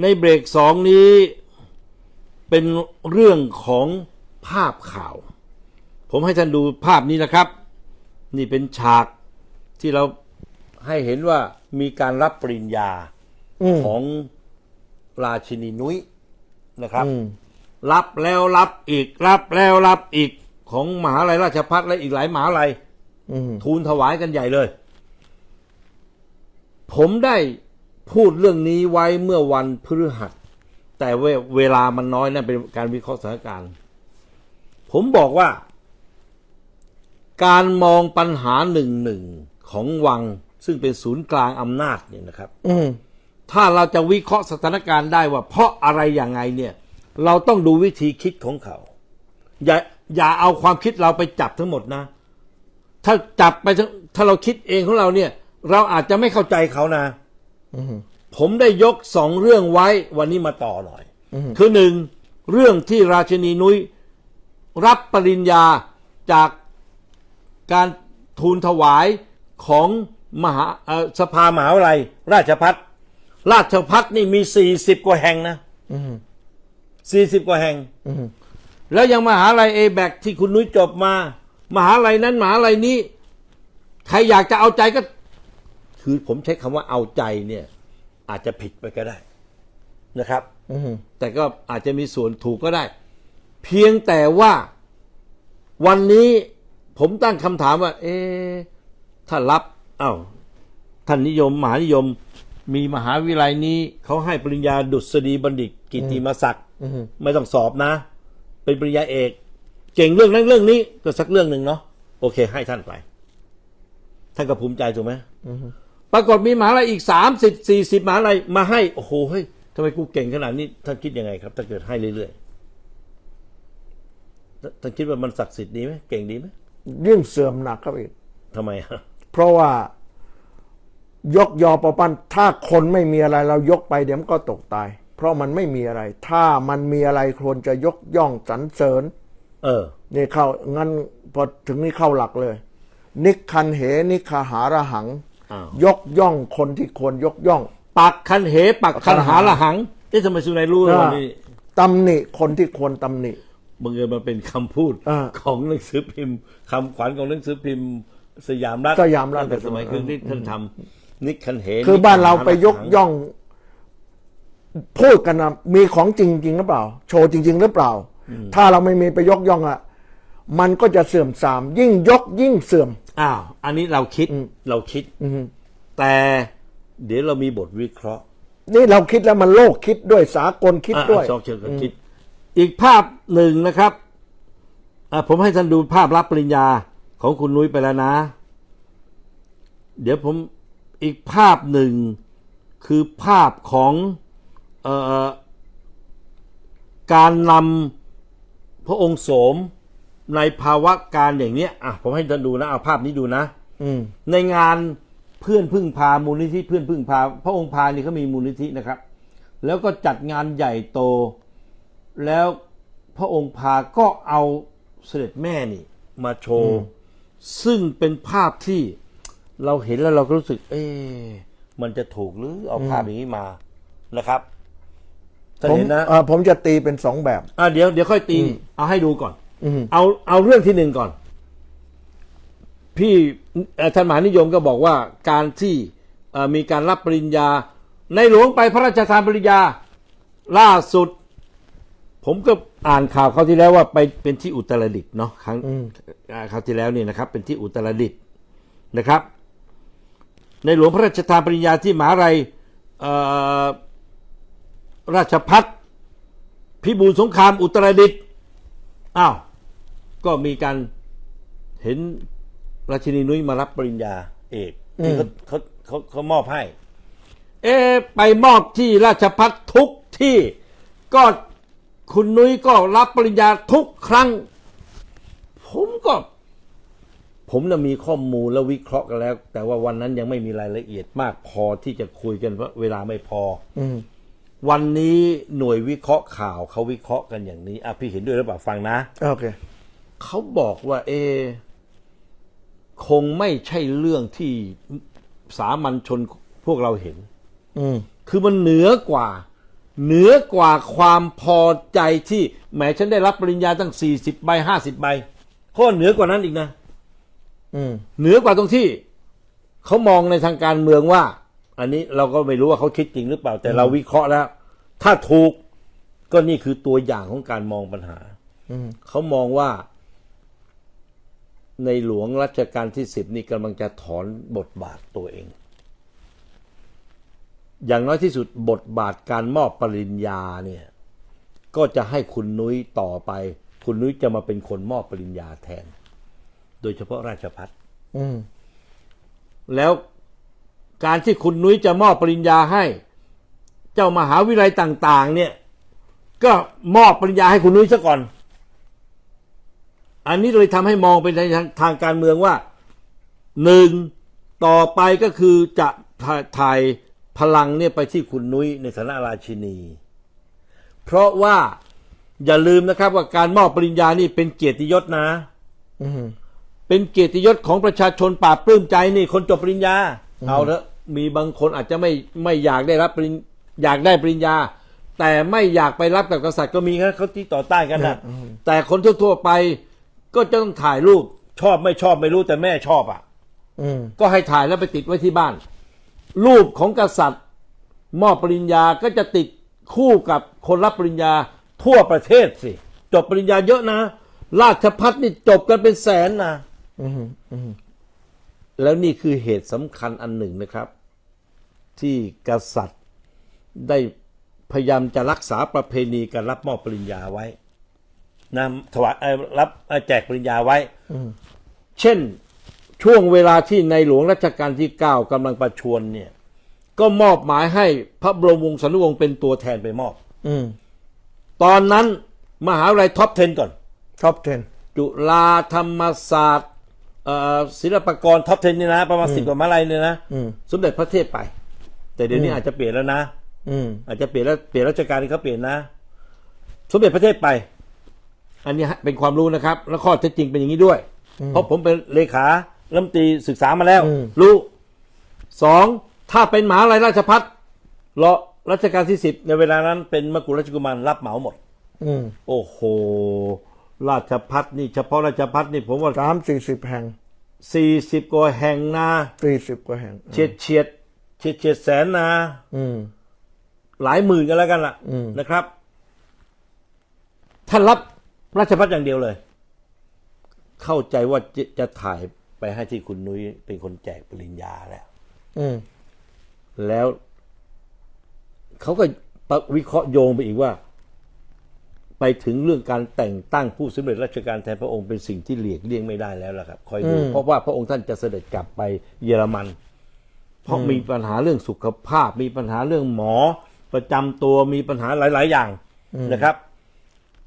ในเบรกสองนี้เป็นเรื่องของภาพข่าว ผมให้ท่านดูภาพนี้นะครับ นี่เป็นฉากที่เราให้เห็นว่ามีการรับปริญญาอืมของราชินีนุ้ยนะครับอืมรับแล้วรับอีก รับแล้วรับอีกของมหาลัยราชพัฒและอีกหลายมหาลัยอืมทูลถวายกันใหญ่เลย ผมได้ พูดเรื่องนี้ไว้เมื่อวันพฤหัส แต่เวเวลามันน้อยนั่นเป็นการวิเคราะห์สถานการณ์ ผมบอกว่า การมองปัญหาหนึ่งหนึ่งของวัง ซึ่งเป็นศูนย์กลางอำนาจเนี่ยนะครับอืมถ้าเราจะวิเคราะห์สถานการณ์ได้ว่า เพราะอะไรอย่างไงเนี่ย เราต้องดูวิธีคิดของเขา อย่าอย่าเอาความคิดเราไปจับทั้งหมดนะ ถ้าจับไปทั้งถ้าเราคิดเองของเราเนี่ย เราอาจจะไม่เข้าใจเขานะอืม ผมได้ยกสองเรื่องไว้วันนี้มาต่อหน่อยอืมคือหนึ่งเรื่องที่ราชินีนุ้ยรับปริญญาจากการทูลถวายของมหาเอ่อสภามหาวิทยาลัย ราชพัฒราชพัฒนี่มีสี่สิบกว่าแห่งนะอืมสี่สิบกว่าแห่งอืมแล้วยังมหาลัยเอแบกที่คุณนุ้ยจบมา มหาลัยนั้นมหาลัยนี้ ใครอยากจะเอาใจก็ คือผมใช้คำว่าเอาใจเนี่ย อาจจะผิดไปก็ได้นะครับ อืมแต่ก็อาจจะมีส่วนถูกก็ได้ เพียงแต่ว่าวันนี้ผมตั้งคำถามว่า เอ๊ะถ้ารับเอ้าท่านนิยมมหานิยม มีมหาวิทยาลัยนี้เขาให้ปริญญาดุษฎีบัณฑิตกิตติมศักดิ์อืมไม่ต้องสอบนะ เป็นปริญญาเอก เก่งเรื่องนั้นเรื่องนี้ก็สักเรื่องหนึ่งเนาะโอเค ให้ท่านไป ท่านก็ภูมิใจถูกไหม อืม ปรากฏมีมหาลัยอีกสามสิบสี่สิบมหาลัยมาให้ โอ้โหเฮ้ยทำไมกูเก่งขนาดนี้ท่านคิดยังไงครับ ถ้าเกิดให้เรื่อยๆท่านท่านคิดว่ามันศักดิ์สิทธิ์ดีไหมเก่งดีไหมยิ่งเสื่อมหนักครับอีกทำไมฮะเพราะว่ายกยอปอปั้นถ้าคนไม่มีอะไรเรายกไปเดี๋ยวมันก็ตกตาย เพราะมันไม่มีอะไร ถ้ามันมีอะไรควรจะยกย่องสรรเสริญ เออนี่เข้างั้นพอถึงนี่เข้าหลักเลย นิคันเหนิคาหาระหังอ้าว ยกย่องคนที่ควรยกย่อง ปักคันเหปักคันหาละหังเอ๊ะทำไมสุนัยรู้วันนี้ตำหนิคนที่ควรตำหนิบังเอิญมันเป็นคำพูดอ่าของหนังสือพิมพ์คำขวัญของหนังสือพิมพ์ สยามรัฐสยามรัฐตั้งแต่สมัยคือที่ท่านทำนิกคันเหคือบ้านเราไปยกนิคันหาละหังย่องพูดกันนะมีของจริงจริงหรือเปล่า โชว์จริง ๆ หรือเปล่า ถ้าเราไม่มีไปยกย่องอะ มันก็จะเสื่อมทราม ยิ่งยกยิ่งเสื่อม อ้าว อันนี้เราคิดเราคิดอืมแต่เดี๋ยวเรามีบทวิเคราะห์ นี่เราคิดแล้วมันโลกคิดด้วยสากลคิดอะด้วยชอบเชิญกันคิด อีกภาพหนึ่งนะครับอะผมให้ท่านดูภาพรับปริญญาของคุณนุ้ยไปแล้วนะ เดี๋ยวผมอีกภาพหนึ่งคือภาพของเออการนำพระองค์โสม ในภาวะการอย่างเนี้ยอะผมให้ท่านดูนะเอาภาพนี้ดูนะ อืม ในงานเพื่อนพึ่งพามูลนิธิเพื่อนพึ่งพา พระองค์พานี่เขามีมูลนิธินะครับ แล้วก็จัดงานใหญ่โต แล้วพระองค์พาก็เอาเสด็จแม่นี่ มาโชว์ ซึ่งเป็นภาพที่เราเห็นแล้วเราก็รู้สึก เอ๊ะมันจะถูกหรือเอาภาพอย่างนี้มานะครับท่านผมเห็นนะ เอ่อผมจะตีเป็นสองแบบ อะเดี๋ยวเดี๋ยวค่อยตี เอาให้ดูก่อนอืม เอาเอาเรื่องที่หนึ่งก่อน พี่เอ่อท่านมหานิยมก็บอกว่าการที่เอ่อมีการรับปริญญา ในหลวงไปพระราชทานปริญญาล่าสุด ผมก็อ่านข่าวเขาวที่แล้วว่าไปเป็นที่อุตรดิตถ์เนาะครั้งอ่าคราวที่แล้วนี่นะครับ เป็นที่อุตรดิตถ์นะครับ ในหลวงพระราชทานปริญญาที่มหาลัยเอ่อราชพัฒพิบูลสงครามอุตรดิตถ์อ้าว ก็มีการเห็นราชินีนุ้ยมารับปริญญาเอกที่เขาเขาเขาเขามอบให้ เอะไปมอบที่ราชพัฒทุกที่ก็คุณนุ้ยก็รับปริญญาทุกครั้ง ผมก็ ผมนะมีข้อมูลและวิเคราะห์กันแล้ว แต่ว่าวันนั้นยังไม่มีรายละเอียดมากพอที่จะคุยกันเพราะเวลาไม่พอ อืมวันนี้หน่วยวิเคราะห์ข่าวเขาวิเคราะห์กันอย่างนี้อะพี่เห็นด้วยหรือเปล่าฟังนะโอเค เขาบอกว่าเอ คงไม่ใช่เรื่องที่สามัญชนพวกเราเห็น อืม คือมันเหนือกว่า เหนือกว่าความพอใจที่แหมฉันได้รับปริญญาตั้ง40ใบ50ใบข้อเหนือกว่านั้นอีกนะ อืม เหนือกว่าตรงที่เขามองในทางการเมืองว่า อันนี้เราก็ไม่รู้ว่าเขาคิดจริงหรือเปล่า แต่เราวิเคราะห์แล้ว ถ้าถูกก็นี่คือตัวอย่างของการมองปัญหา อืม เขามองว่า ในหลวงรัชกาลที่สิบนี่กำลังจะถอนบทบาทตัวเอง อย่างน้อยที่สุดบทบาทการมอบปริญญาเนี่ยก็จะให้คุณนุ้ยต่อไป คุณนุ้ยจะมาเป็นคนมอบปริญญาแทน โดยเฉพาะราชพัฒอืมแล้วการที่คุณนุ้ยจะมอบปริญญาให้ เจ้ามหาวิทยาลัยต่าง ๆ เนี่ย ก็มอบปริญญาให้คุณนุ้ยซะก่อน อันนี้เลยทำให้มองเป็นในทางทางการเมืองว่าหนึ่งต่อไปก็คือจะถ่ายถ่ายพลังเนี่ยไปที่คุณนุ้ยในฐานะราชินี เพราะว่าอย่าลืมนะครับว่าการมอบปริญญานี่เป็นเกียรติยศนะอืมเป็นเกียรติยศของประชาชนปราบปลื้มใจนี่คนจบปริญญา เอาเถอะมีบางคนอาจจะไม่ไม่อยากได้รับปริญอยากได้ปริญญา แต่ไม่อยากไปรับกับกษัตริย์ก็มีนะเขาที่ต่อต้านกันนะแต่คนทั่วๆไป ก็จะต้องถ่ายรูปชอบไม่ชอบไม่รู้แต่แม่ชอบอะอืมก็ให้ถ่ายแล้วไปติดไว้ที่บ้าน รูปของกษัตริย์ มอบปริญญาก็จะติดคู่กับคนรับปริญญาทั่วประเทศสิ จบปริญญาเยอะนะ ราชพัฒนี่จบกันเป็นแสนนะอืมอืมแล้วนี่คือเหตุสำคัญอันหนึ่งนะครับ ที่กษัตริย์ได้พยายามจะรักษาประเพณีการรับมอบปริญญาไว้ นะถวายเอ่อรับเอ่อแจกปริญญาไว้ เช่นช่วงเวลาที่ในหลวงรัชกาลที่เก้ากำลังประชวรเนี่ย ก็มอบหมายให้พระบรมวงศานุวงศ์เป็นตัวแทนไปมอบ อืมตอนนั้นมหาวิทยาลัยท็อป 10 ก่อนท็อป 10 จุฬาธรรมศาสตร์เอ่อศิลปากรท็อป 10เนี่ยนะ ประมาณสิบกว่ามหาลัยเนี่ยนะอืมสมเด็จพระเทพไป แต่เดี๋ยวนี้อาจจะเปลี่ยนแล้วนะอืมอาจจะเปลี่ยนแล้วเปลี่ยนราชการที่เขาเปลี่ยนนะ สมเด็จพระเทพไป อันนี้เป็นความรู้นะครับ แล้วข้อเท็จจริงเป็นอย่างนี้ด้วย เพราะผมเป็นเลขารัฐมนตรีศึกษามาแล้วอืมรู้สองถ้าเป็นมหาลัยราชพัฒรอรัชกาลที่สิบในเวลานั้นเป็นมกุฎราชกุมารรับเหมาหมดอืมโอ้โห ราชพัฒนี่เฉพาะราชพัฒนี่ผมว่าสามสี่สิบแห่งสี่สิบกว่าแห่งนาสี่สิบกว่าแห่งเฉียดเฉียดเฉียดเฉียดแสนนาอืมหลายหมื่นกันแล้วกันล่ะอืมนะครับท่านรับ ราชพัฒอย่างเดียวเลย เข้าใจว่าจะจะถ่ายไปให้ที่คุณนุ้ยเป็นคนแจกปริญญาแล้วอืมแล้วเขาก็วิเคราะห์โยงไปอีกว่า ไปถึงเรื่องการแต่งตั้งผู้สำเร็จราชการแทนพระองค์เป็นสิ่งที่หลีกเลี่ยงไม่ได้แล้วล่ะครับคอยดูอืมเพราะว่าพระองค์ท่านจะเสด็จกลับไปเยอรมัน เพราะมีปัญหาเรื่องสุขภาพ มีปัญหาเรื่องหมอ ประจำตัวมีปัญหาหลาย ๆ อย่างนะครับ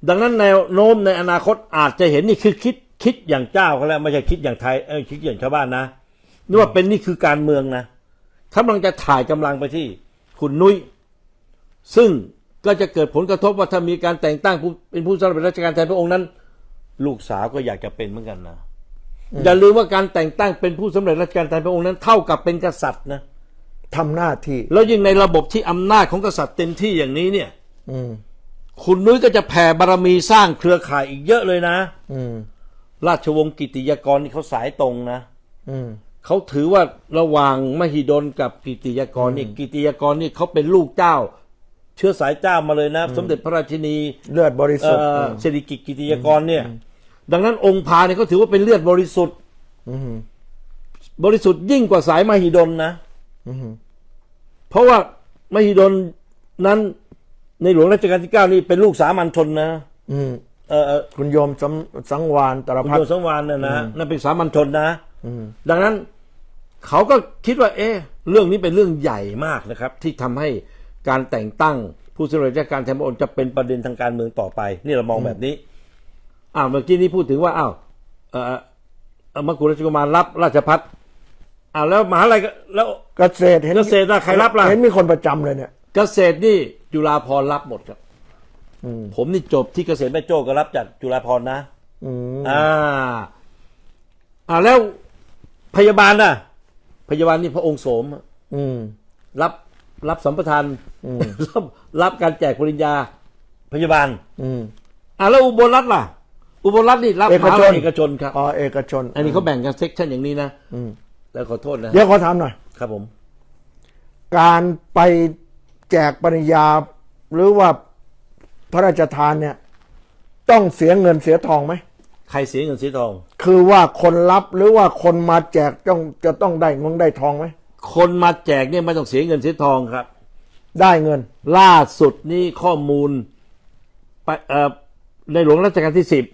ดังนั้นแนวโน้มในอนาคตอาจจะเห็นนี่คือคิดคิดอย่างเจ้าเขาแล้วไม่ใช่คิดอย่างไทยเออคิดอย่างชาวบ้านนะนี่ว่าเป็นนี่คือการเมืองนะกำลังจะถ่ายกำลังไปที่คุณนุ้ยซึ่งก็จะเกิดผลกระทบว่าถ้ามีการแต่งตั้งผู้เป็นผู้สำเร็จราชการแทนพระองค์นั้น ลูกสาวก็อยากจะเป็นเหมือนกันนะอย่าลืมว่าการแต่งตั้งเป็นผู้สำเร็จราชการแทนพระองค์นั้นเท่ากับเป็นกษัตริย์นะทำหน้าที่ แล้วยิ่งในระบบที่อำนาจของกษัตริย์เต็มที่อย่างนี้เนี่ย อืม คุณนุ้ยก็จะแผ่บารมีสร้างเครือข่ายอีกเยอะเลยนะ อืม ราชวงศ์กิติยากรนี่เขาสายตรงนะอืม เขาถือว่าระหว่างมหิดลกับกิติยากรนี่กิติยากรนี่เขาเป็นลูกเจ้า เชื้อสายเจ้ามาเลยนะ สมเด็จพระราชินีเลือดบริสุทธิ์เอ่อสิริกิติ์กิติยากรเนี่ย ดังนั้นองค์พาเนี่ยเขาถือว่าเป็นเลือดบริสุทธิ์ อืมบริสุทธิ์ยิ่งกว่าสายมหิดลนะ อืม เพราะว่ามหิดลนั้น ในหลวงรัชกาลที่เก้านี่เป็นลูกสามัญชนนะอืมเออเอ่อคุณโยมสังสังวานตรคุณพัฒโยน์ สังวานน่ะนะนั่นเป็นสามัญชนนะอืม ดังนั้นเขาก็คิดว่า เอ๊ะเรื่องนี้เป็นเรื่องใหญ่มากนะครับ ที่ทำให้การแต่งตั้งผู้สำเร็จราชการแทนพระองค์จะเป็นประเด็นทางการเมืองต่อไป นี่เรามองแบบนี้อ้าวเมื่อกี้นี้พูดถึงว่าอ้าวเอ่อเอ่อมกุฎราชกุมารรับราชพัฒอ้าวแล้วมหาลัยก็แล้ว เกษตรเห็นเกษตรล่ะใครรับล่ะ เห็นมีคนประจำเลยเนี่ย เกษตรนี่จุฬาภรณ์รับหมดครับ อืมผมนี่จบที่เกษตรแม่โจ้ก็รับจากจุฬาภรณ์นะ อืมอ่า อ่าแล้วพยาบาลน่ะ พยาบาลนี่พระองค์โสมอะอืมรับรับสัมปทานรับรับการแจกปริญญา พยาบาล อืม อะแล้วอุบลรัฐล่ะ อุบลรัฐนี่รับเอกชน มหาวิทยาลัยเอกชนครับ อ๋อเอกชนอันนี้เขาแบ่งกันเซกชันอย่างนี้นะ อืมแล้วขอโทษนะ เดี๋ยวขอถามหน่อย ครับผม การไป แจกปริญญาหรือว่าพระราชทานเนี่ย ต้องเสียเงินเสียทองไหมใครเสียเงินเสียทอง คือว่าคนรับหรือว่าคนมาแจกต้องจะต้องได้เงินได้ทองไหมคนมาแจกเนี่ยไม่ต้องเสียเงินเสียทองครับ ได้เงิน ล่าสุดนี่ข้อมูลไปเอ่อในหลวงรัชกาลที่สิบ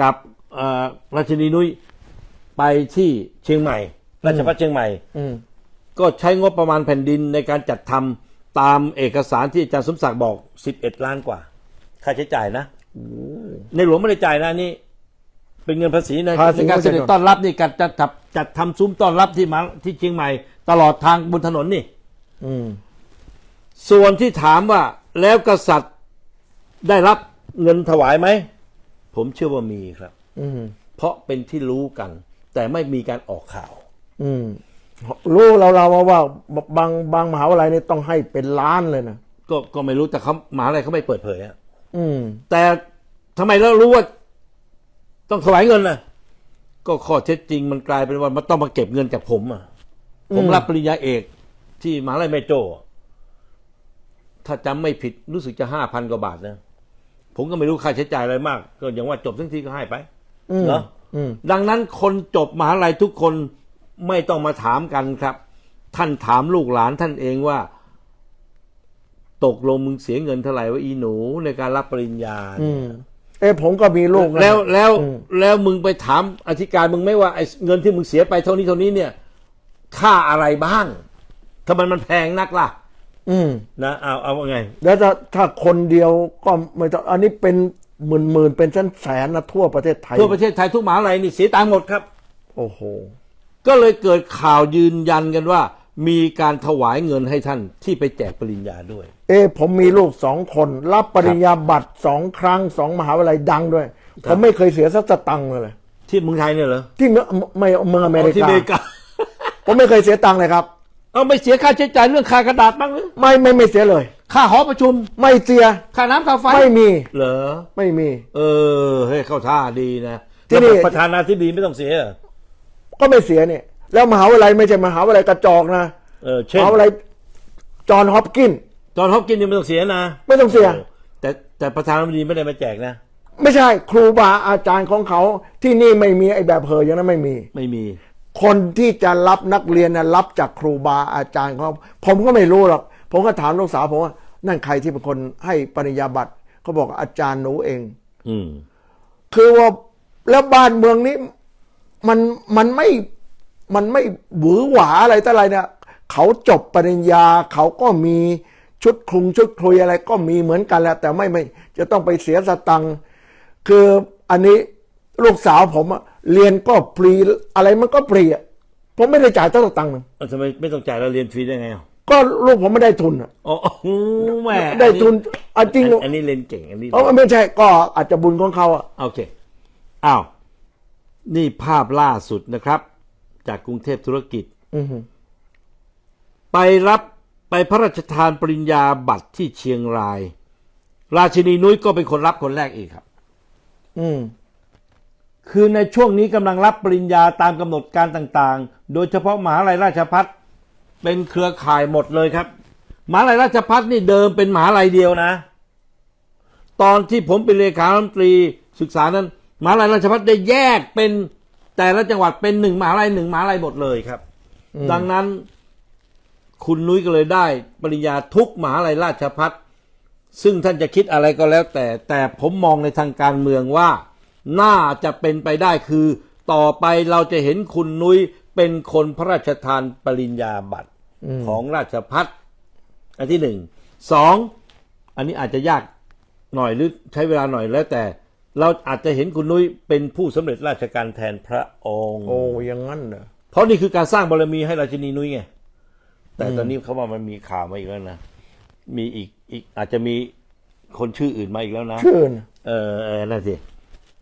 กับเอ่อราชินีนุ้ยไปที่เชียงใหม่ราชพัฒเชียงใหม่ อืม ก็ใช้งบประมาณแผ่นดินในการจัดทำ ตามเอกสารที่อาจารย์สมศักดิ์บอก 11 ล้านกว่า ค่าใช้จ่ายนะ ในหลวงไม่ได้จ่ายนะนี่ เป็นเงินภาษีนะภาษีในการเสด็จต้อนรับนี่การจัดจัดจัดทำซุ้มต้อนรับที่มาที่เชียงใหม่ ตลอดทางบนถนนนี่อืมส่วนที่ถามว่าแล้วกษัตริย์ได้รับเงินถวายไหม ผมเชื่อว่ามีครับอืมเพราะเป็นที่รู้กัน แต่ไม่มีการออกข่าว อืม รู้เราเราว่าว่าบางบางมหาวิทยาลัยนี่ต้องให้เป็นล้านเลยนะก็ก็ไม่รู้แต่เขาหมหาอะไรเขาไม่เปิดเผยอะอืม แต่ทำไมเรารู้ว่า ต้องถวายเงินนะก็ข้อเท็จจริงมันกลายเป็นว่ามันต้องมาเก็บเงินจากผมอะ ผมรับปริญญาเอก ที่มหาลัยแม่โจ้ถ้าจำไม่ผิดรู้สึกจะห้าพันกว่าบาทนะผมก็ไม่รู้ค่าใช้จ่ายอะไรมาก ก็อย่างว่าจบทั้งทีก็ให้ไปอืมเนาะอืมดังนั้นคนจบมหาลัยทุกคน ไม่ต้องมาถามกันครับ ท่านถามลูกหลานท่านเองว่า ตกลงมึงเสียเงินเท่าไหร่ว่าอีหนูในการรับปริญญาอืเนี่ยมเอ้ผมก็มีลูกนะแล้วแล้วอืมแล้วมึงไปถามอธิการมึงไหม่ว่าไอ้เงินที่มึงเสียไปเท่านี้เท่านี้เนี่ย ค่าอะไรบ้างทำไมมันแพงนักล่ะ อืมนะเอาเอาว่าไง แล้วถ้าถ้าคนเดียวก็ไม่ต้องอันนี้เป็นหมื่นหมื่นเป็นแสนแสนนะทั่วประเทศไทย ทั่วประเทศไทยทุกมหาลัยนี่เสียตังค์หมดครับ โอ้โห ก็เลยเกิดข่าวยืนยันกันว่า มีการถวายเงินให้ท่านที่ไปแจกปริญญาด้วย เอ้ผมมีลูกสองคน รับปริญญาบัตรสองครั้งสองมหาวิทยาลัยดังด้วย ผมไม่เคยเสียสักสตังค์เลย ที่เมืองไทยเนี่ยเหรอที่เมืองไม่เมืองอเมริที่กาอเมริกา ผมไม่เคยเสียตังค์เลยครับ เอาไม่เสียค่าใช้จ่ายเรื่องค่ากระดาษบ้างหรือไม่ไม่ไม่เสียเลย ค่าหอประชุม ไม่เสียค่าน้ำค่าไฟไม่มีเหรอ ไม่มี เออเฮ้ยเข้าท่าดีนะที่นี่ แล้วประธานาธิบดีไม่ต้องเสียเหรอ ก็ไม่เสียเนี่ย แล้วมหาวิทยาลัยไม่ใช่มหาวิทยาลัยกระจอกนะเออมเช่นหาวิทยาลัยจอห์นฮอปกินส์จอห์นฮอปกินส์ยังไม่ต้องเสียนะไม่ต้องเสียโแต่แต่ประธานาธิบดีไม่ได้มาแจกนะ ไม่ใช่ครูบาอาจารย์ของเขาที่นี่ไม่มีไอ้แบบเพออย่างนั้นไม่มี ไม่มี คนที่จะรับนักเรียนนะรับจากครูบาอาจารย์ของเขาผมก็ไม่รู้หรอกผมก็ถามลูกสาวผมว่านั่นใครที่เป็นคนให้ปริญญาบัตรเขาบอกอาจารย์หนูเอง อืม คือว่าแล้วบ้านเมืองนี้ มันมันไม่มันไม่หวือหวาอะไรต่ออะไรเนี่ยเขาจบปริญญาเขาก็มีชุดคลุงชุดคลุยอะไรก็มีเหมือนกันแหละแต่ไม่ไม่จะต้องไปเสียสตังค์คืออันนี้ลูกสาวผมอะเรียนก็ฟรีอะไรมันก็ฟรีอะผมไม่ได้จ่ายตั้งสตังค์หนึ่งเอาทำไมไม่ต้องจ่ายเราเรียนฟรีได้ไงอะก็ลูกผมไม่ได้ทุนอะอ๋อโอ้โหแหม่ได้ทุนอะจริงอันอันนี้เรียนเก่งอันนี้เออไม่ใช่ก็อาจจะบุญของเขาอะโอเคอ้าว นี่ภาพล่าสุดนะครับ จากกรุงเทพธุรกิจอือหือไปรับไปพระราชทานปริญญาบัตรที่เชียงราย ราชินีนุ้ยก็เป็นคนรับคนแรกอีกครับ อืมคือในช่วงนี้กำลังรับปริญญาตามกำหนดการต่างๆ โดยเฉพาะมหาลัยราชพัฒเป็นเครือข่ายหมดเลยครับมหาลัยราชพัฒนี่เดิมเป็นมหาลัยเดียวนะ ตอนที่ผมเป็นเลขาธิการตรีศึกษานั้น มหาลัยราชพัฒได้แยกเป็นแต่ละจังหวัดเป็นหนึ่งมหาลัยหนึ่งมหาลัยหมดเลยครับ ดังนั้น คุณนุ้ยก็เลยได้ ปริญญาทุกมหาลัยราชพัฒซึ่งท่านจะคิดอะไรก็แล้ว แต่แต่ผมมองในทางการเมืองว่า น่าจะเป็นไปได้คือ ต่อไปเราจะเห็นคุณนุ้ยเป็นคนพระราชทานปริญญาบัตรของราชพัฒอันที่หนึ่งสองอันนี้อาจจะยากหน่อยหรือใช้เวลาหน่อยแล้วแต่ เราอาจจะเห็นคุณนุ้ยเป็นผู้สำเร็จราชการแทนพระองค์ โอ้อยังงั้นเหรอ เพราะนี่คือการสร้างบารมีให้ราชินีนุ้ยไง แต่ตอนนี้เขาว่ามันมีข่าวมาอีกแล้วนะ มีอีกอีกอาจจะมีคนชื่ออื่นมาอีกแล้วนะชื่นเออเออนั่นสิ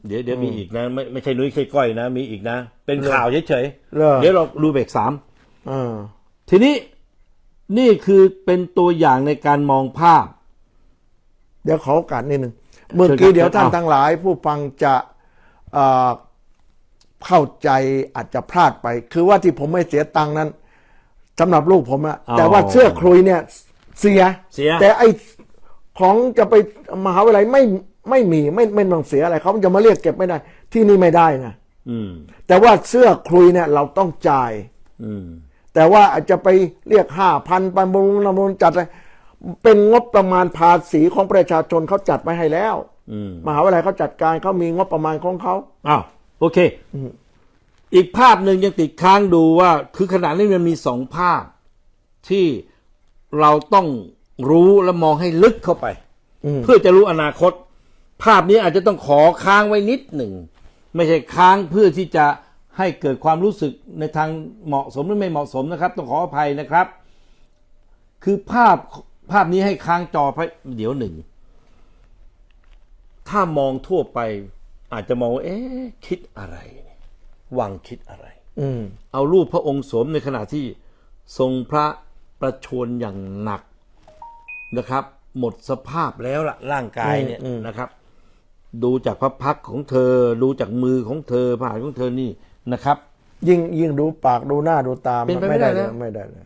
เดี๋ยวเดี๋ยวมีอีกนะ ไม่ไม่ใช่นุ้ยแค่ก้อยนะ มีอีกนะ เป็นข่าวเฉยเหรอ ๆ เดี๋ยวเราดูเบรกสาม อ่า ทีนี้นี่คือเป็นตัวอย่างในการมองภาพ เดี๋ยวขอโอกาสนิดหนึ่ง เมื่อกี้เชิญครับเดี๋ยวท่านเอาทั้งหลาย ผู้ฟังจะเอ่อเข้าใจอาจจะพลาดไป คือว่าที่ผมไม่เสียตังค์นั้นสำหรับลูกผมอะแต่ว่าเสื้อคลุยเนี่ยเสียเสีย แต่ไอของจะไปมหาวิทยาลัยไม่ไม่มีไม่ไม่ต้องเสียอะไรเขาจะมาเรียกเก็บไม่ได้ ที่นี่ไม่ได้นะอืมแต่ว่าเสื้อคลุยเนี่ยเราต้องจ่ายอืมแต่ว่าอาจจะไปเรียกห้าพันไปบำรุงนำรุงจัดอะไร เป็นงบประมาณภาษีของประชาชนเขาจัดไว้ให้แล้วอืมมหาวิทยาลัยเขาจัดการเขามีงบประมาณของเขาอ้าวโอเคอีกภาพหนึ่งยังติดค้างดูว่า คือขณะนี้มันมีสองภาพที่เราต้องรู้และมองให้ลึกเข้าไป เพื่อจะรู้อนาคต ภาพนี้อาจจะต้องขอค้างไว้นิดหนึ่ง ไม่ใช่ค้างเพื่อที่จะให้เกิดความรู้สึกในทางเหมาะสมหรือไม่เหมาะสมนะครับ ต้องขออภัยนะครับ คือภาพ ภาพนี้ให้ค้างจอไปเดี๋ยวหนึ่ง ถ้ามองทั่วไป อาจจะมองว่าเอ๊ะคิดอะไรเนี่ยวังคิดอะไร อืมเอารูปพระองค์สวมในขณะที่ทรงพระประชวรอย่างหนักนะครับ หมดสภาพแล้วล่ะร่างกายเนี่ยนะครับ ดูจากพระพักตร์ของเธอ ดูจากมือของเธอผ่านของเธอนี่นะครับ ยิ่งยิ่งดูปากดูหน้าดูตาเป็นไปไม่ได้เลยแล้วไม่ได้เลย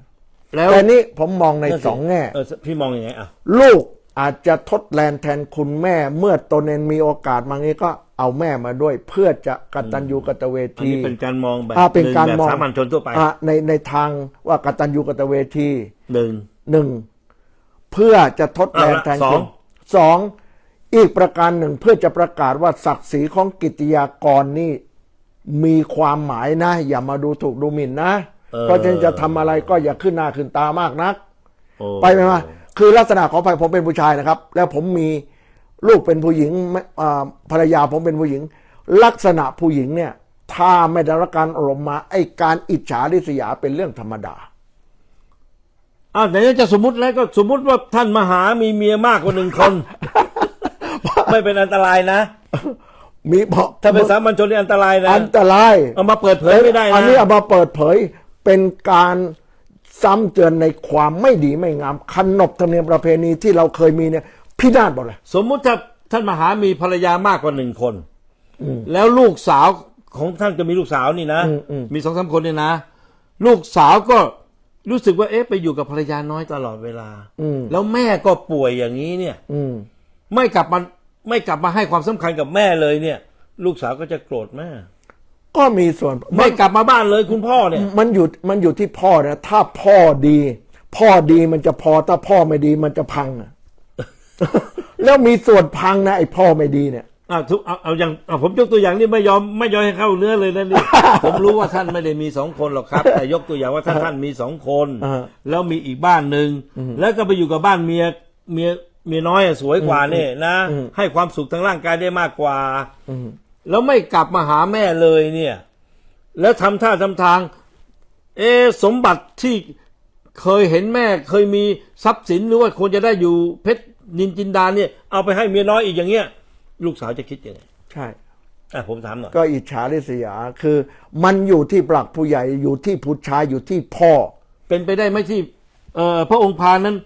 แล้วแต่นี่ผมมองในสองแง่เออพี่มองยังไงอะ ลูกอาจจะทดแทนแทนคุณแม่ เมื่อตนเองมีโอกาสมางี้ก็เอาแม่มาด้วย เพื่อจะกตัญญูกตเวอันทีนี้เป็นการมองแบบอ่าเป็นการหนึ่มองแบบสามัญชนทั่วไปอ่าในในทางว่ากตัญญูกตเวที หนึ่ง หนึ่งเพื่อจะทดแทนเอาละแทนสองคุณสองอีกประการหนึ่งเพื่อจะประกาศว่าศักดิ์ศรีของกิตยากรนี่ มีความหมายนะ อย่ามาดูถูกดูหมิ่นนะ เพราะฉะนั้นจะทำอะไรก็อย่าขึ้นหน้าขึ้นตามากนักโอ้ไปไหมมาคือลักษณะของไปผมเป็นผู้ชายนะครับ แล้วผมมีลูกเป็นผู้หญิงไม่อ่าภรรยาผมเป็นผู้หญิง ลักษณะผู้หญิงเนี่ย ถ้าไม่ได้รับการอบรมมา ไอ้การอิจฉาริษยาเป็นเรื่องธรรมดาอ้าวไหนจะสมมติแล้วก็สมมติว่าท่านมหามีเมียมากกว่าหนึ่งคน ไม่เป็นอันตรายนะมีบอกถ้าเป็นสามัญชนนี่อันตรายนะ อันตราย เอามาเปิดเผยไม่ได้นะอันนี้เอามาเปิดเผย เป็นการซ้ำเตือนในความไม่ดีไม่งามขนบธรรมเนียมประเพณีที่เราเคยมีเนี่ยพินาศหมดเลย สมมุติถ้าท่านมหามีภรรยามากกว่าหนึ่งคน แล้วลูกสาวของท่านก็มีลูกสาวนี่นะมีสองสามคนเนี่ยนะ ลูกสาวก็รู้สึกว่าเอ๊ะไปอยู่กับภรรยาน้อยตลอดเวลาแล้วแม่ก็ป่วยอย่างนี้เนี่ย อืมไม่กลับมาไม่กลับมาให้ความสำคัญกับแม่เลยเนี่ย ลูกสาวก็จะโกรธแม่ ก็มีส่วนไม่กลับมาบ้านเลยคุณพ่อเนี่ย มันอยู่มันอยู่ที่พ่อนะถ้าพ่อดี พ่อดีมันจะพอถ้าพ่อไม่ดีมันจะพังอะแล้วมีส่วนพังนะไอ้พ่อไม่ดีเนี่ยอ่าทุกเอาเอาอย่างอะผมยกตัวอย่างนี่ไม่ยอมไม่ยอมให้เข้าเนื้อเลยนะนี่ ผมรู้ว่าท่านไม่ได้มีสองคนหรอกครับ แต่ยกตัวอย่างว่าถ้าท่านมีสองคน อ่า แล้วมีอีกบ้านหนึ่งแล้วก็ไปอยู่กับบ้านเมียเมียเมียน้อยอะสวยกว่าเนี่ยนะ ให้ความสุขทางร่างกายได้มากกว่า แล้วไม่กลับมาหาแม่เลยเนี่ย แล้วทำท่าทำทาง เอะสมบัติที่เคยเห็นแม่เคยมีทรัพย์สินหรือว่าควรจะได้อยู่เพชรนินจินดาเนี่ย เอาไปให้เมียน้อยอีกอย่างเงี้ย ลูกสาวจะคิดยังไงใช่อะผมถามหน่อยก็อิจฉาริษยาคือ มันอยู่ที่ปลักผู้ใหญ่อยู่ที่ผู้ชายอยู่ที่พ่อ เป็นไปได้ไหมที่เอ่อพระองค์พานั้น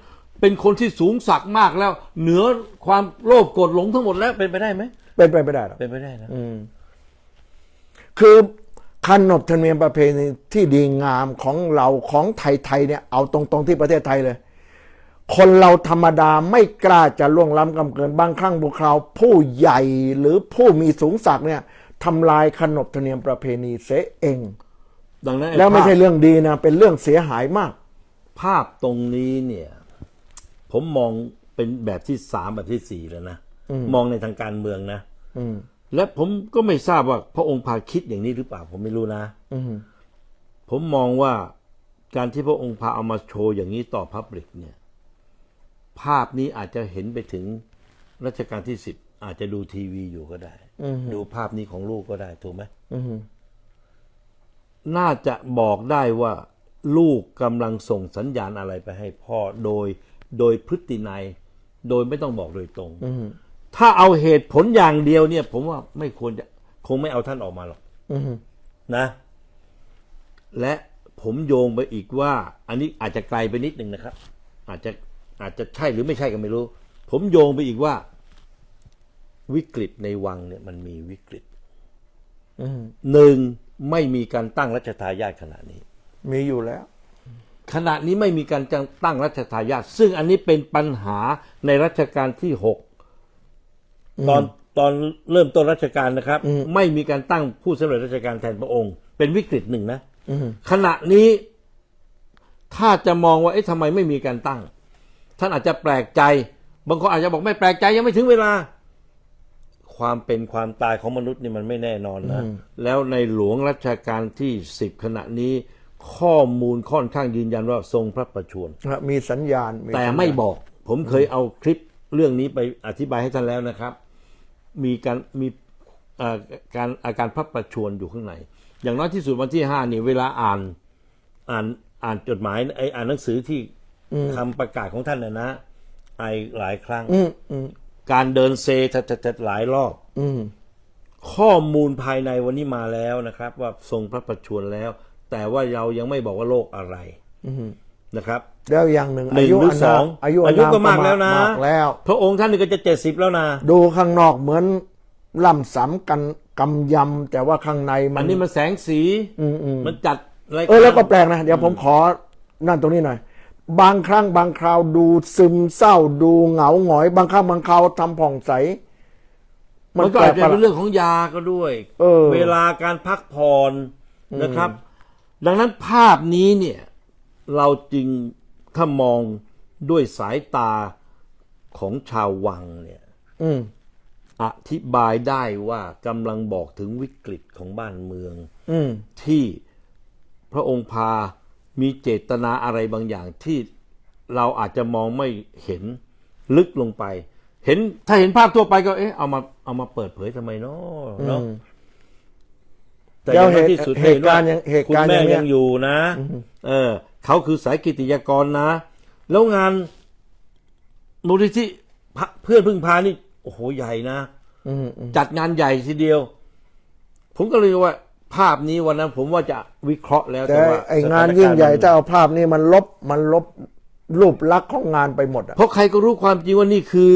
เป็นคนที่สูงสักดิ์มากแล้ว เหนือความโลภโกรธหลงทั้งหมดแล้วเป็นไปได้ไหม เป็นไปไม่ได้หรอกเป็นไปได้นะคือขนบธรรมเนียมประเพณีที่ดีงามของเราของไทยๆเนี่ยเอาตรงๆที่ประเทศไทยเลย คนเราธรรมดาไม่กล้าจะล่วงล้ำกำเกินบางครั้งบุคราวผู้ใหญ่หรือผู้มีสูงศักดิ์เนี่ยทำลายขนบธรรมเนียมประเพณีเสียเอง ดังนั้นอ้แล้วไม่ภาพใช่เรื่องดีนะ เป็นเรื่องเสียหายมาก ภาพตรงนี้เนี่ย ผมมองเป็นแบบที่สามแบบที่สี่แล้วนะ มองในทางการเมืองนะอืมและผมก็ไม่ทราบว่าพระองค์พาคิดอย่างนี้หรือเปล่า ผมไม่รู้นะอืมผมมองว่าการที่พระองค์พาเอามาโชว์อย่างนี้ต่อพับลิกเนี่ย ภาพนี้อาจจะเห็นไปถึงรัชกาลที่สิบอาจจะดูทีวีอยู่ก็ได้ดูภาพนี้ของลูกก็ได้ถูกไหมอืมน่าจะบอกได้ว่าลูกกำลังส่งสัญญาณอะไรไปให้พ่อโดย โดยพฤตินัย โดยไม่ต้องบอกโดยตรงอืม ถ้าเอาเหตุผลอย่างเดียวเนี่ย ผมว่าไม่ควรจะคงไม่เอาท่านออกมาหรอกอืมนะ และผผมโยงไปอีกว่า อันนี้อาจจะไกลไปนิดนึงนะครับ อาจจะอาจจะใช่หรือไม่ใช่ก็ไม่รู้ ผมโยงไปอีกว่า วิกฤตในวังเนี่ย มันมีวิกฤตอืมหนึ่งไม่มีการตั้งรัชทายาทขณะนี้ มีอยู่แล้ว ขณะนี้ไม่มีการตั้งรัชทายาทซึ่งอันนี้เป็นปัญหาในรัชกาลที่หก ตอนตอนเริ่มต้นรัชกาลนะครับ ไม่มีการตั้งผู้สำเร็จราชการแทนพระองค์ เป็นวิกฤตหนึ่งนะอืมขณะนี้ถ้าจะมองว่าเอ๊ะทำไมไม่มีการตั้ง ท่านอาจจะแปลกใจ บางคนอาจจะบอกไม่แปลกใจยังไม่ถึงเวลา ความเป็นความตายของมนุษย์นี่มันไม่แน่นอนนะ แล้วในหลวงรัชกาลที่สิบขณะนี้ ข้อมูลค่อนข้างยืนยันว่าทรงพระประชวรมีสัญญาณ แต่สัญญาณไม่บอก ผมเคยเอาคลิปเรื่องนี้ไปอธิบายให้ท่านแล้วนะครับ มีการมีเอ่อการอาการพระประชวรอยู่ข้างใน อย่างน้อยที่สุดวันที่ห้านี่เวลาอ่านอ่านอ่านจดหมายไออ่านหนังสือที่คำประกาศของท่านนะนะไอหลายครั้งอืมอืมการเดินเซทัดๆๆหลายรอบอืมข้อมูลภายในวันนี้มาแล้วนะครับ ว่าทรงพระประชวรแล้ว แต่ว่าเรายังไม่บอกว่าโรคอะไรอืม นะครับแล้วอย่างหนึ่งหนึ่งอายุหรือนาสองอายุอายุนก็มากแล้วนะมากแล้ว พระองค์ท่านนี่ก็จะเจ็ดสิบแล้วนะ ดูข้างนอกเหมือนล่ำสำกันกำยำแต่ว่าข้างในมัอันนนี้มันแสงสีอืมอืมมันจัดอะไรเออแล้วก็แปลกนะ เดี๋ยวผมขอนั่นตรงนี้หน่อย บางครั้งบางคราวดูซึมเศร้าดูเหงาหงอย บางครั้งบางคราวทำผ่องใส มันก็แปลอาจกจะประหเป็ลานดเรื่องของยาก็ด้วยเออ เวลาการพักผ่อนนะครับ ดังนั้นภาพนี้เนี่ย เราจึงถ้ามองด้วยสายตาของชาววังเนี่ยอืมอธิบายได้ว่ากำลังบอกถึงวิกฤตของบ้านเมืองอืมที่พระองค์พามีเจตนาอะไรบางอย่างที่เราอาจจะมองไม่เห็นลึกลงไป เห็นถ้าเห็นภาพทั่วไปก็เอ๊ะเอามาเอามาเปิดเผยทำไมเนาะเนาะแต่อย่างน้อยที่สุดเหตุการณ์อย่างเหตุคุณการณ์อแม่ย่างเนี้ยัยงอยู่นะ เออ เขาคือสายกิตติยากรนะ แล้วงานมูลนิธิพะเพื่อนพึ่งพานี่ โอ้โหใหญ่นะอืมอืมจัดงานใหญ่ทีเดียว ผมก็เลยว่า ภาพนี้วันนั้น ผมว่าจะวิเคราะห์แล้วแต่ว่าไองานสถกรณ์ยิ่งใหญ่มันถ้าเอาภาพนี้มันลบมันลบรูปลักษณ์ของงานไปหมดอะเพราะใครก็รู้ความจริงว่านี่คือ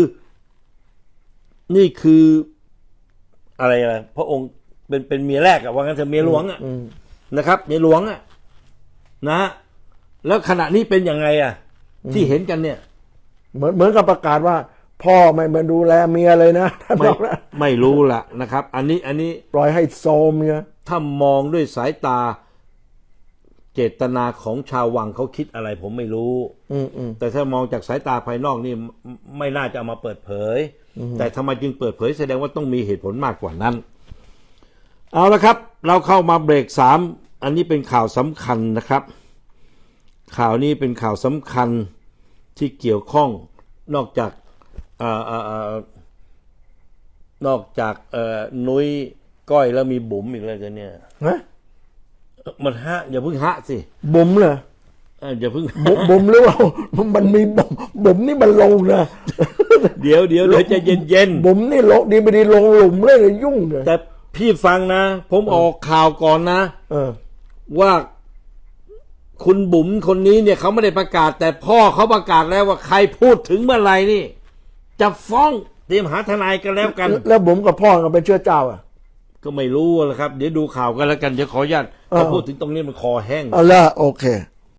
นี่คืออะไรอะพระองค์เป็นเป็นเมียแรกอะว่างั้นเถอะเมียหลวงอะอืมนะครับ เมียหลวงอะนะ แล้วขณะนี้เป็นยังไงอะที่เห็นกันเนี่ย เหมือนเหมือนกับประกาศว่า พ่อไม่มาดูแลเมียเลยนะท่านไม่บอกนะไม่รู้ละนะครับ อันนี้อันนี้ปล่อยให้โซมเนี่ยถ้ามองด้วยสายตาเจตนาของชาววังเขาคิดอะไรผมไม่รู้ อืมอืม แต่ถ้ามองจากสายตาภายนอกนี่ไม่ไม่น่าจะเอามาเปิดเผย แต่ทำไมจึงเปิดเผยแสดงว่าต้องมีเหตุผลมากกว่านั้น เอาละครับ เราเข้ามาเบรกสามอันนี้เป็นข่าวสำคัญนะครับ ข่าวนี้เป็นข่าวสำคัญที่เกี่ยวข้องนอกจากเอ่อเอ่อเอ่อนอกจากเอ่อนุ้ยก้อยแล้วมีบุ๋มอีกแล้วกันเนี่ยฮะมันฮะอย่าเพิ่งฮะสิบุ๋มเลยเอ่ออย่าเพิ่งบุ๋มบุ๋มหรือเปล่ามันมีบุ๋มบุ๋มนี่มันลงนะเดี๋ยวเดี๋ยวเดี๋ยวใจะเย็นเย็นๆบุ๋มนี่ลงดีไม่ดีลงหลุมเลยยุ่งเลยแต่พี่ฟังนะ ผมออกข่าวก่อนนะเออว่า คุณบุ๋มคนนี้เนี่ยเขาไม่ได้ประกาศ แต่พ่อเขาประกาศแล้วว่าใครพูดถึงเมื่อไหร่นี่ จะฟ้องเตรียมหาทนายกันแล้วกัน แล้วบุ๋มกับพ่อก็เป็นเชื้อเจ้าอะ ก็ไม่รู้แหละครับ เดี๋ยวดูข่าวกันแล้วกันเดี๋ยวขออนุญาตเออพอพูดถึงตรงนี้มันคอแห้งเอาละโอเค